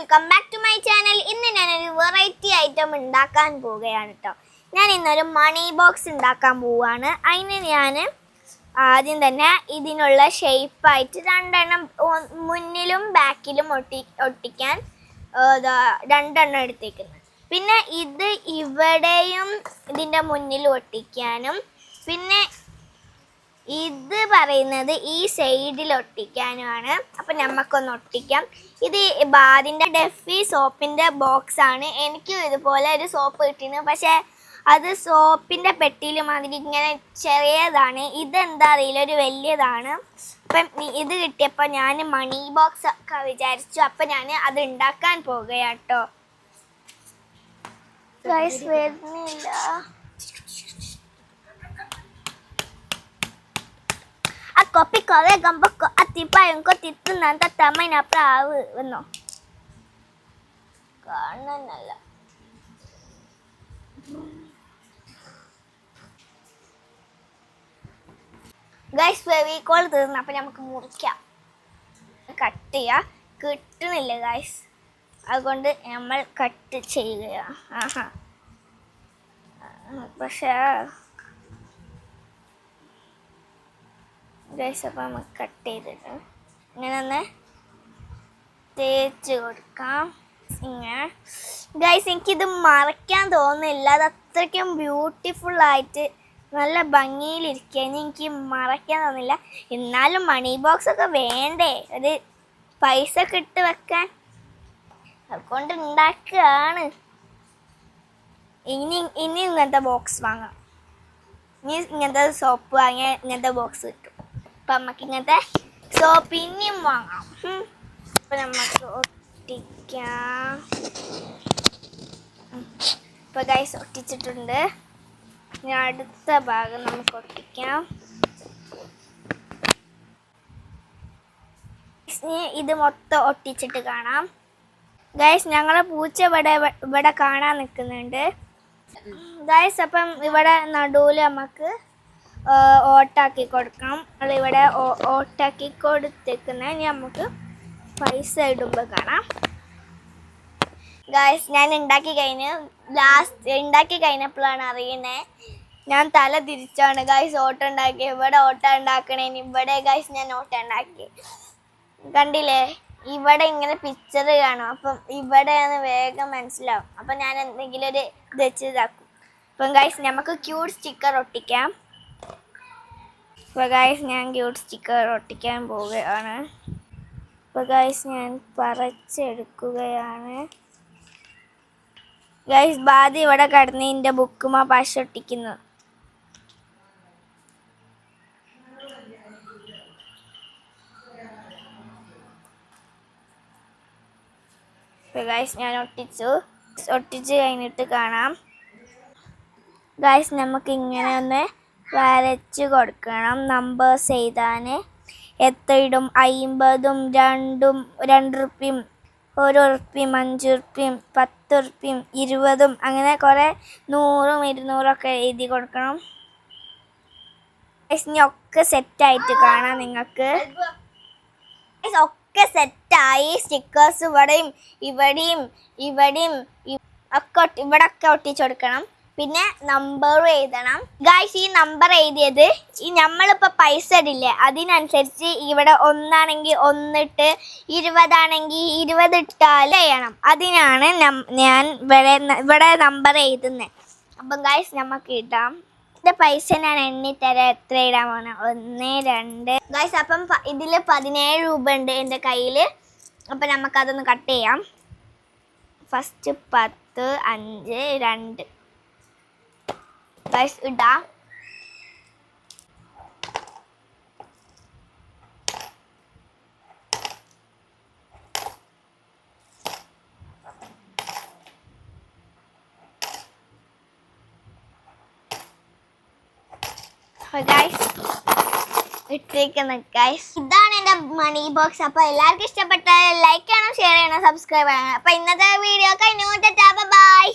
Welcome back to my channel ഇന്ന് ഞാനൊരു variety item ഉണ്ടാക്കാൻ പോവുകയാണ് കേട്ടോ ഞാൻ ഇന്നൊരു മണി ബോക്സ് ഉണ്ടാക്കാൻ പോവുകയാണ്. അതിന് ഞാൻ ആദ്യം തന്നെ ഇതിനുള്ള ഷേപ്പായിട്ട് രണ്ടെണ്ണം മുന്നിലും ബാക്കിലും ഒട്ടി ഒട്ടിക്കാൻ രണ്ടെണ്ണം എടുത്തേക്കുന്നത് പിന്നെ ഇത് ഇവിടെയും ഇതിന്റെ മുന്നിൽ ഒട്ടിക്കാനും പിന്നെ ഇത് പറയുന്നത് ഈ സൈഡിൽ ഒട്ടിക്കാനുമാണ്. അപ്പം നമുക്കൊന്ന് ഒട്ടിക്കാം. ഇത് ബാദിന്റെ ഡെഫി സോപ്പിന്റെ ബോക്സ് ആണ്. എനിക്കും ഇതുപോലെ ഒരു സോപ്പ് കിട്ടിയിരുന്നു. പക്ഷേ അത് സോപ്പിന്റെ പെട്ടിയിൽ മാതിരി ഇങ്ങനെ ചെറിയതാണ്. ഇതെന്താ അറിയില്ല. ഒരു വലിയതാണ്. അപ്പം ഇത് കിട്ടിയപ്പോൾ ഞാൻ മണി ബോക്സ് ഒക്കെ വിചാരിച്ചു. അപ്പം ഞാൻ അത് ഉണ്ടാക്കാൻ പോകുകയാട്ടോ ആ കൊപ്പി കൊറേ ഗമ്പൊക്കെ അത്തിപ്പായും കൊത്തിത്തുന്നാൻ തത്തമ്മന പ്രാവ് വന്നോ? കാണാനല്ല. ഗൈസ് കോൾ തീർന്നു അപ്പം നമുക്ക് മുറിക്കാം. കട്ട് ചെയ്യാം. കിട്ടുന്നില്ല ഗൈസ് അതുകൊണ്ട് നമ്മൾ കട്ട് ചെയ്യുകയാണ് ആഹാ. പക്ഷേ ഗൈസ് അപ്പോൾ നമുക്ക് കട്ട് ചെയ്തിട്ട് ഇങ്ങനെ ഒന്ന് തേച്ച് കൊടുക്കാം. ഇങ്ങനെ. ഗൈസ് എനിക്കിത് മറയ്ക്കാൻ തോന്നുന്നില്ല. അത് അത്രയ്ക്കും ബ്യൂട്ടിഫുള്ളായിട്ട് നല്ല ഭംഗിയിലിരിക്കുക ഇനി എനിക്ക് മറയ്ക്കാൻ തോന്നില്ല എന്നാലും മണി ബോക്സ് ഒക്കെ വേണ്ടേ? ഒരു പൈസ ഒക്കെ ഇട്ട് വെക്കാൻ. അതുകൊണ്ട് ഉണ്ടാക്കുകയാണ്. ഇനി ഇനി ഇങ്ങനത്തെ ബോക്സ് വാങ്ങാം. ഇനി ഇങ്ങനത്തെ സോപ്പ് വാങ്ങിയാൽ ഇങ്ങനത്തെ ബോക്സ് കിട്ടും. അപ്പം നമുക്ക് ഇങ്ങനത്തെ സോപ്പ് ഇനിയും വാങ്ങാം. അപ്പം നമുക്ക് ഒട്ടിക്കാം ഉം. ഇപ്പം ഗൈസ് ഒട്ടിച്ചിട്ടുണ്ട് ഇനി അടുത്ത ഭാഗം നമുക്ക് ഒട്ടിക്കാം ഇനി ഇത് മൊത്തം ഒട്ടിച്ചിട്ട് കാണാം ഗൈസ് ഞങ്ങളെ പൂച്ച ഇവിടെ ഇവിടെ കാണാൻ നിൽക്കുന്നുണ്ട്. ഗൈസ് അപ്പം ഇവിടെ നടുവിൽ നമുക്ക് ഓട്ടാക്കി കൊടുക്കണം. നമ്മളിവിടെ ഓട്ടാക്കി കൊടുത്തേക്കുന്ന. നമുക്ക് പൈസ ഇടുമ്പോൾ കാണാം. ഗായ്സ് ഞാൻ ഉണ്ടാക്കി കഴിഞ്ഞ് ലാസ്റ്റ് ഉണ്ടാക്കി കഴിഞ്ഞപ്പോഴാണ് അറിയുന്നത് ഞാൻ തല തിരിച്ചാണ്. ഗായ്സ് ഓട്ടം ഉണ്ടാക്കി. ഇവിടെ ഓട്ടം ഉണ്ടാക്കണേന് ഇവിടെ ഗായ്സ് ഞാൻ ഓട്ടം ഉണ്ടാക്കി. കണ്ടില്ലേ? ഇവിടെ ഇങ്ങനെ പിക്ചർ കാണും. അപ്പം ഇവിടെയാണ് വേഗം മനസ്സിലാവും. അപ്പം ഞാൻ എന്തെങ്കിലും ഒരു ഇത് വെച്ച് ഇതാക്കും. അപ്പം ഗായ്സ് നമുക്ക് ക്യൂട്ട് സ്റ്റിക്കർ ഒട്ടിക്കാം. അപ്പോൾ ഗൈസ് ഞാൻ ക്യൂട്ട് സ്റ്റിക്കർ ഒട്ടിക്കാൻ പോവുകയാണ്. അപ്പോൾ ഗൈസ് ഞാൻ പറിച്ചെടുക്കുകയാണ്. ഗൈസ് ബാധ ഇവിടെ കിടന്ന് എന്റെ ബുക്കുമാ പശ ഒട്ടിക്കുന്നു. ഗൈസ് ഞാൻ ഒട്ടിച്ചു. ഒട്ടിച്ച് കഴിഞ്ഞിട്ട് കാണാം. ഗൈസ് നമുക്ക് ഇങ്ങനെ ഒന്ന് വരച്ച് കൊടുക്കണം. നമ്പേഴ്സ് എഴുതാൻ എത്ര ഇടും അയിമ്പതും രണ്ടും രണ്ട് ഉറുപ്പ്യം അഞ്ച് ഉറുപ്പ്യം പത്ത് ഉറുപ്പ്യം ഇരുപതും അങ്ങനെ കുറേ നൂറും ഇരുന്നൂറും ഒക്കെ എഴുതി കൊടുക്കണം. ഒക്കെ സെറ്റായിട്ട് കാണാം നിങ്ങൾക്ക്. ഒക്കെ സെറ്റായി സ്റ്റിക്കേഴ്സ് ഇവിടെയും ഇവിടെയും ഇവിടെയും ഒക്കെ ഇവിടെ ഒക്കെ ഒട്ടിച്ചു കൊടുക്കണം. പിന്നെ നമ്പർ എഴുതണം. ഗായ്സ് ഈ നമ്പർ എഴുതിയത് ഈ നമ്മളിപ്പോൾ പൈസ ഇടില്ലേ? അതിനനുസരിച്ച് ഇവിടെ ഒന്നാണെങ്കിൽ ഒന്നിട്ട് ഇരുപതാണെങ്കിൽ ഇരുപത് ഇട്ടാൽ ചെയ്യണം. അതിനാണ് ഞാൻ ഇവിടെ ഇവിടെ നമ്പർ എഴുതുന്നത് അപ്പം ഗായ്സ് നമുക്ക് ഇടാം. ഇതിന്റെ പൈസ ഞാൻ എണ്ണി തരാം എത്ര ഇടാൻ പോകണം ഒന്ന് രണ്ട്. ഗായ്സ് അപ്പം ഇതിൽ പതിനേഴ് രൂപ ഉണ്ട് എന്റെ കയ്യിൽ അപ്പം നമുക്കതൊന്ന് കട്ട് ചെയ്യാം. ഫസ്റ്റ് പത്ത് അഞ്ച് രണ്ട്. ഗൈസ് ഇടാം. ഗൈസ് ഇട്ടേക്കുന്ന ഗൈസ് ഇതാണ് എന്റെ മണി ബോക്സ് അപ്പോൾ എല്ലാവർക്കും ഇഷ്ടപ്പെട്ട ലൈക്ക് ചെയ്യണം ഷെയർ ചെയ്യണം സബ്സ്ക്രൈബ് ചെയ്യണം. അപ്പോൾ ഇന്നത്തെ വീഡിയോ കഴിഞ്ഞു. ബൈ